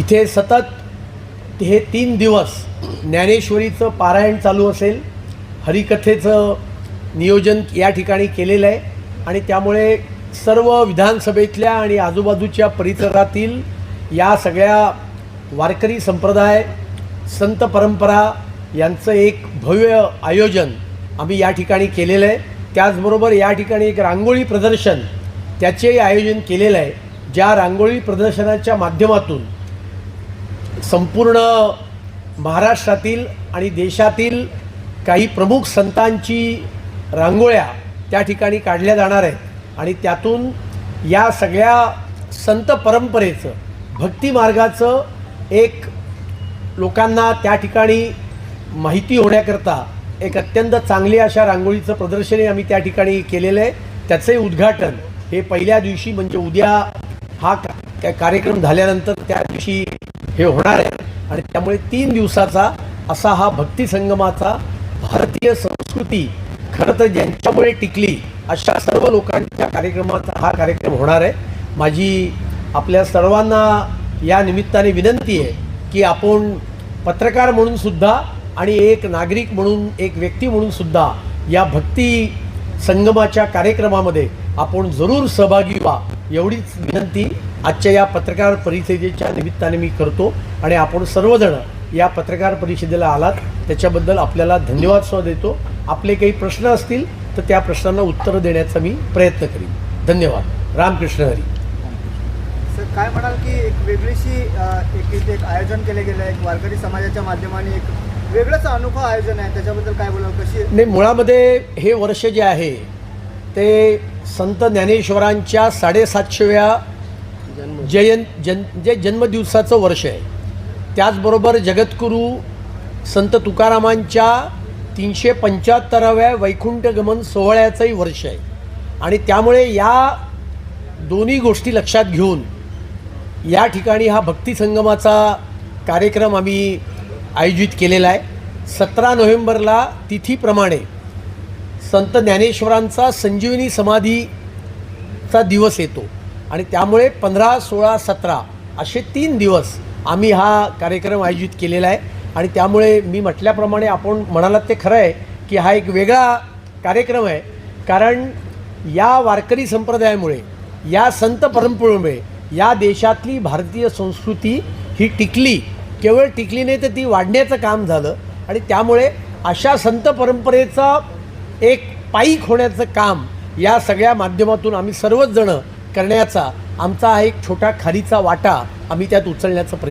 इथे सतत हे तीन दिवस ज्ञानेश्वरीचं पारायण चालू असेल हरिकथेचं नियोजन या ठिकाणी केलेलं आहे आणि त्यामुळे सर्व विधानसभेतल्या आणि आजूबाजूच्या परिसरातील या सगळ्या वारकरी संप्रदाय संत परंपरा यांचं एक भव्य आयोजन आम्ही या ठिकाणी केलेलं आहे. त्याचबरोबर या ठिकाणी एक रांगोळी प्रदर्शन त्याचेही आयोजन केलेलं आहे. ज्या रांगोळी प्रदर्शनाच्या माध्यमातून संपूर्ण महाराष्ट्रातील आणि देशातील काही प्रमुख संतांची रांगोळ्या त्या ठिकाणी काढल्या जाणार आहेत. आणि त्यातून या सगळ्या संत परंपरेचं भक्तिमार्गाचं एक लोकांना त्या ठिकाणी माहिती होण्याकरता एक अत्यंत चांगली अशा रांगोळीचं प्रदर्शनही आम्ही त्या ठिकाणी केलेलं आहे. त्याचंही उद्घाटन हे पहिल्या दिवशी म्हणजे उद्या हा का- कार्यक्रम झाल्यानंतर त्या दिवशी हे होणार आहे. आणि त्यामुळे तीन दिवसाचा असा हा भक्ती संगमाचा भारतीय संस्कृती खरं तर ज्यांच्यामुळे टिकली अशा सर्व लोकांच्या कार्यक्रमाचा हा कार्यक्रम होणार आहे. माझी आपल्या सर्वांना या निमित्ताने विनंती आहे की आपण पत्रकार म्हणून सुद्धा आणि एक नागरिक म्हणून एक व्यक्ती म्हणून सुद्धा या भक्ती संगमाच्या कार्यक्रमामध्ये आपण जरूर सहभागी व्हा एवढीच विनंती. आजच्या या पत्रकार परिषदेच्या निमित्ताने मी करतो आणि आपण सर्वजण या पत्रकार परिषदेला आलात. त्याच्याबद्दल आपल्याला धन्यवाद सुद्धा देतो. आपले काही प्रश्न असतील तर त्या प्रश्नांना उत्तरं देण्याचा मी प्रयत्न करीन. धन्यवाद. रामकृष्ण हरी. सर काय म्हणाल की एक वेगळीशी एक इथे एक आयोजन केले गेलं आहे. एक वारकरी समाजाच्या माध्यमाने एक वेगळंच अनोखं आयोजन आहे. त्याच्याबद्दल काय बोलाल? कशी नाही मुळामध्ये हे वर्ष जे आहे ते संत ज्ञानेश्वरांच्या साडेसातशेव्या जयंत जन जे जन्मदिवसाचं वर्ष आहे. त्याचबरोबर जगद्गुरू संत तुकारामांच्या तीनशे पंच्याहत्तराव्या वैकुंठगमन सोहळ्याचंही वर्ष आहे. आणि त्यामुळे या दोन्ही गोष्टी लक्षात घेऊन या ठिकाणी हा भक्ती संगमाचा कार्यक्रम आम्ही आयोजित केलेला आहे. सतरा नोव्हेंबरला तिथीप्रमाणे संत ज्ञानेश्वरांचा संजीवनी समाधीचा दिवस येतो. आणि त्यामुळे पंधरा सोळा सतरा असे तीन दिवस आम्ही हा कार्यक्रम आयोजित केलेला आहे. आणि त्यामुळे मी म्हटल्याप्रमाणे आपण म्हणालात ते खरं आहे की हा एक वेगळा कार्यक्रम आहे. कारण या वारकरी संप्रदायामुळे या संत परंपरेमुळे या देशातली भारतीय संस्कृती ही टिकली. केवळ टिकली नाही तर ती वाढण्याचं काम झालं. आणि त्यामुळे अशा संत परंपरेचा एक पाईक होण्याचं काम या सगळ्या माध्यमातून आम्ही सर्वच जणं करण्याचा आमचा हा एक छोटा खारीचा वाटा आम्ही त्यात उचलण्याचा प्रयत्न